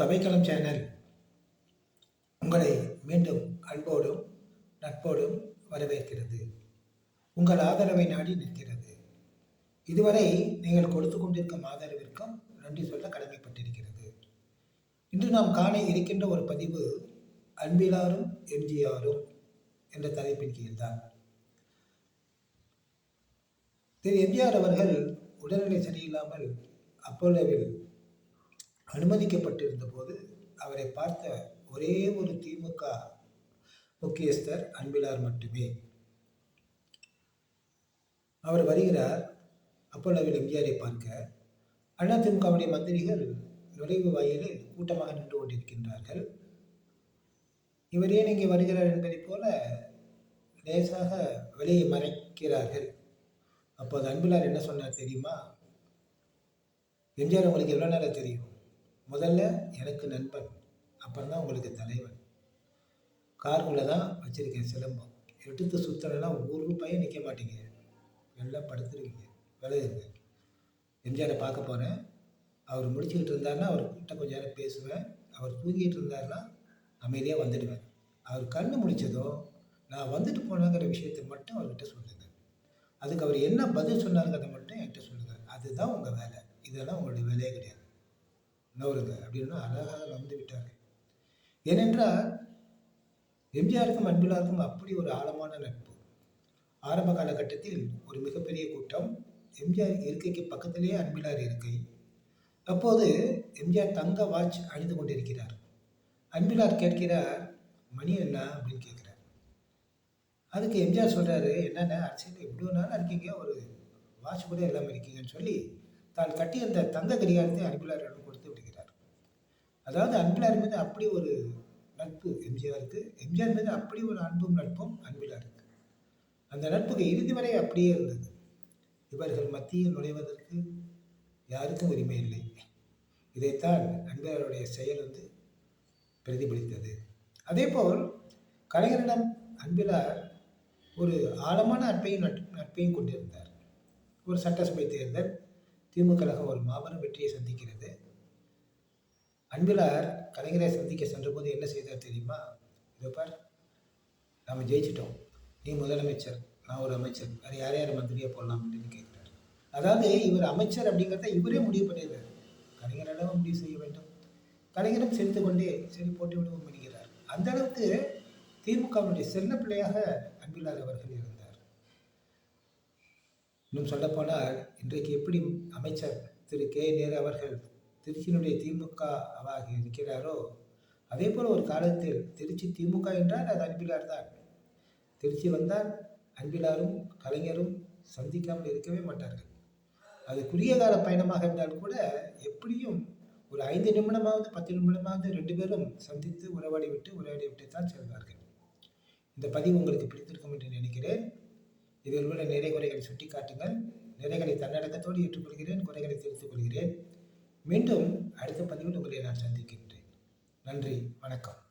சபைக்களம் channel. உங்களை மீண்டும் அன்போடும் நட்போடும் வரவேற்கிறது. உங்கள் ஆதரவை நாடி நிற்கிறது. இதுவரை நீங்கள் கொடுத்து கொண்டிருக்கும் ஆதரவிற்கும் நன்றி சொல்ல கடமைப்பட்டிருக்கிறது. இன்று நாம் காண இருக்கின்ற ஒரு பதிவு அன்பிலாரும் எம்ஜிஆரும் என்ற தலைப்பின் கீழ்தான். திரு எம்ஜிஆர் அவர்கள் உடல்நிலை சரியில்லாமல் அப்போலோவில் அனுமதிக்கப்பட்டிருந்த போது அவரை பார்த்த ஒரே ஒரு திமுக முக்கியஸ்தர் அன்பிலார் மட்டுமே. அவர் வருகிறார். அப்போலோவில் எம்ஜிஆரை பார்க்க அதிமுகவுடைய மந்திரிகள் நுழைவு வாயிலில் கூட்டமாக நின்று கொண்டிருக்கின்றார்கள். இவர் ஏன் இங்கே வருகிறார் என்பதைப் போல லேசாக வெளியே மறைக்கிறார்கள். அப்போது அன்பிலார் என்ன சொன்னார் தெரியுமா? எம்ஜிஆர் உங்களுக்கு எவ்வளோ நேரம் தெரியும்? முதல்ல எனக்கு நண்பன் அப்புறம் தான் உங்களுக்கு தலைவன். காருக்குள்ளே தான் வச்சுருக்கேன் சிலம்பம். எடுத்து சுத்தலாம் ஒரு ரூபாயும் நிற்க மாட்டீங்க. நல்லா படுத்துருவீங்க விளையுங்க எம்ஜிஆரை பார்க்க போகிறேன் அவர் முடிச்சுக்கிட்டு இருந்தாருன்னா அவர்கிட்ட கொஞ்ச நேரம் பேசுவேன். அவர் தூங்கிட்டு இருந்தாருன்னா அமைதியாக வந்துடுவேன். அவர் கண்ணு முடிச்சதும் நான் வந்துட்டு போனாங்கிற விஷயத்தை மட்டும் அவர்கிட்ட சொல்லுங்கள் அதுக்கு அவர் என்ன பதில் சொன்னாருங்கிறத மட்டும் என்கிட்ட சொல்லுங்கள் அதுதான் உங்கள் வேலை. இதெல்லாம் உங்களுடைய வேலையே கிடையாது. நவருங்க அப்படின்னு அழகாக வந்து விட்டார்கள். ஏனென்றால் எம்ஜிஆருக்கும் அன்பிலாருக்கும் அப்படி ஒரு ஆழமான நட்பு. ஆரம்ப காலகட்டத்தில் ஒரு மிகப்பெரிய கூட்டம் எம்ஜிஆர் இருக்கைக்கு பக்கத்திலேயே அன்பிலார் இருக்கை. அப்போது எம்ஜிஆர் தங்க வாட்ச் அணிந்து கொண்டிருக்கிறார். அன்பிலார் கேட்கிறார் மணி என்ன அப்படின்னு கேட்குறார். அதுக்கு எம்ஜிஆர் சொல்கிறாரு என்னென்ன அரசியல் இவ்வளோ நாள் இருக்கீங்க ஒரு வாட்ச் கூட இல்லாமல் இருக்கீங்கன்னு சொல்லி தான் கட்டியிருந்த தங்க கடிகாரத்தை அன்பிலாரிடம் கொடுத்து விடுகிறார். அதாவது அன்பிலார் மீது அப்படி ஒரு நட்பு எம்ஜிஆருக்கு எம்ஜிஆர் மீது அப்படி ஒரு அன்பும் நட்பும் அன்பிலாருக்கு அந்த நட்புக்கு இறுதி வரை அப்படியே இருந்தது. இவர்கள் மத்தியில் நுழைவதற்கு யாருக்கும் உரிமை இல்லை. இதைத்தான் அன்பிலாருடைய செயல் வந்து பிரதிபலித்தது. அதேபோல் கலைஞரிடம் அன்பிலார் ஒரு ஆழமான அன்பையும் நட்பையும் கொண்டிருந்தார். ஒரு சட்டசபை தேர்தல் திமுக கழகம் ஒரு மாபெரும் வெற்றியை சந்திக்கிறது. அன்பிலார் கலைஞரை சந்திக்க சென்றபோது என்ன செய்தார் தெரியுமா? இதோ பார் நாம் ஜெயிச்சிட்டோம். நீ முதலமைச்சர் நான் ஒரு அமைச்சர் வேறு யார் யார் மந்திரியாக போடலாம் அப்படின்னு கேட்குறாரு. அதாவது இவர் அமைச்சர் அப்படிங்கிறத இவரே முடிவு பண்ணிடுறாரு. கலைஞரிடம் முடிவு செய்ய வேண்டும். கலைஞரும் சேர்த்து கொண்டே சரி போட்டி விடுவோம் என்கிறார். அந்த அளவுக்கு திமுகவினுடைய செல்ல பிள்ளையாக அன்பிலார் அவர்கள் இருந்தார். இன்னும் சொல்லப்போனால் இன்றைக்கு எப்படி அமைச்சர் திரு கே நேரு அவர்கள் திருச்சியினுடைய திமுக அவாக இருக்கிறாரோ அதே போல் ஒரு காலத்தில் திருச்சி திமுக என்றால் அது அன்பிலார் தான். திருச்சி வந்தால் அன்பிலாரும் கலைஞரும் சந்திக்காமல் இருக்கவே மாட்டார்கள். அது குறுகிய கால பயணமாக இருந்தால் கூட எப்படியும் ஒரு ஐந்து நிமிடமாவது பத்து நிமிடமாவது ரெண்டு பேரும் சந்தித்து உறவாடி விட்டு உரையாடி விட்டு தான் செல்வார்கள். இந்த பதிவு உங்களுக்கு பிடித்திருக்கும் என்று நினைக்கிறேன். இதில் உள்ள நிறை குறைகளை சுட்டி காட்டுங்கள் நிறைகளை தன்னடக்கத்தோடு ஏற்றுக்கொள்கிறேன். குறைகளை திருத்திக் கொள்கிறேன். மீண்டும் அடுத்த பதிவில் உங்களை நான் சந்திக்கின்றேன். நன்றி வணக்கம்.